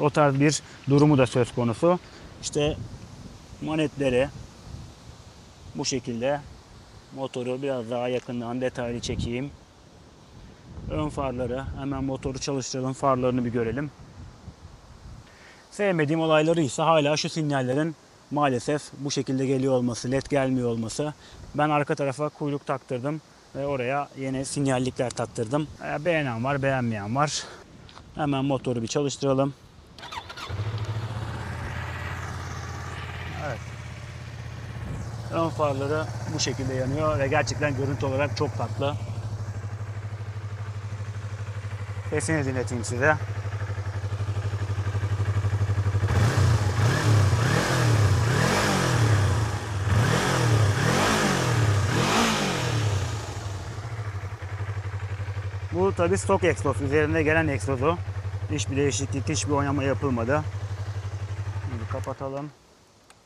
O tarz bir durumu da söz konusu. İşte manetleri bu şekilde motoru biraz daha yakından detaylı çekeyim. Ön farları hemen motoru çalıştıralım farlarını bir görelim. Sevmediğim olayları ise hala şu sinyallerin maalesef bu şekilde geliyor olması, led gelmiyor olması. Ben arka tarafa kuyruk taktırdım ve oraya yeni sinyallikler taktırdım. Beğenen var, beğenmeyen var. Hemen motoru bir çalıştıralım. Ön farları bu şekilde yanıyor ve gerçekten görüntü olarak çok tatlı. Sesini dinleteyim size. Bu tabi stok egzoz. Üzerinde gelen egzozu. Hiçbir değişiklik, hiçbir oynama yapılmadı. Şimdi kapatalım.